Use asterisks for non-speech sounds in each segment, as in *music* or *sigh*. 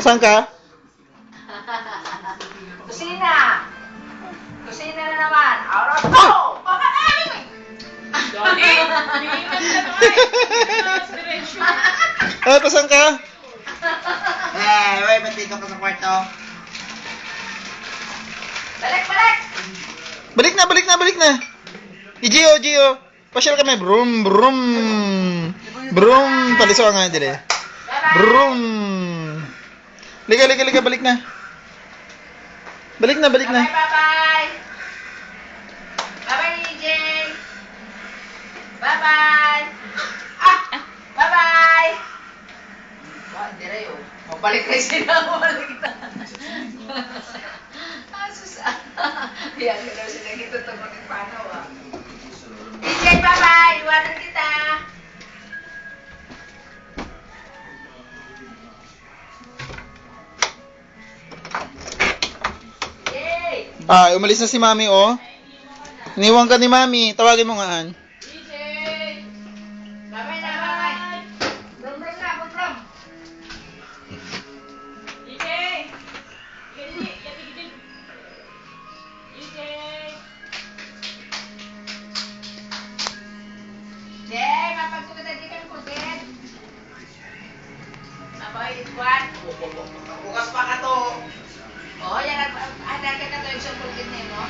Saan ka? Kusina! Kusina na naman! Aras ko! Baka namin! Dali! Iniingat ka na eh. Ah, saan ka? Eh, wait, ba't dito ka sa kwarto? Balik, balik! Balik na, balik na, balik na. I-Gio, Gio. Pasyal kami. Brum, brum. Brum. Paliso nga. Bye-bye! Brum. Liga, liga, liga. Balik na. Balik na, balik na. Bye-bye! Bye-bye, DJ! Bye-bye! Ah! Bye-bye! Wah, hindi rin yun. Mabalik na sila, *laughs* mabalik na. *laughs* ah, susa. Yan, gano'n sila dito tumunin panaw ah. Ah, umalis na si Mami, oh. Iniwan ka ni Mami. Tawagin mo nga, An. DJ! Bye-bye na, bye-bye! Brum, brum na, brum, brum! DJ! Gani, yati gidin. DJ! Jay, mapagsukat na di kang kutin. Maboy, itwan. Bukas pa ka to. Ang ada ka na niya, no?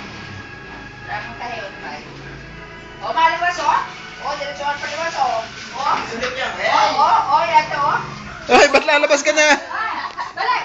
Ramang kahiyot pa. O, maliwas, o. O, diretsuhan pa liwas, o. O. Sunod yan, O, o, o, yan o. Ay, ba't lalabas ka na?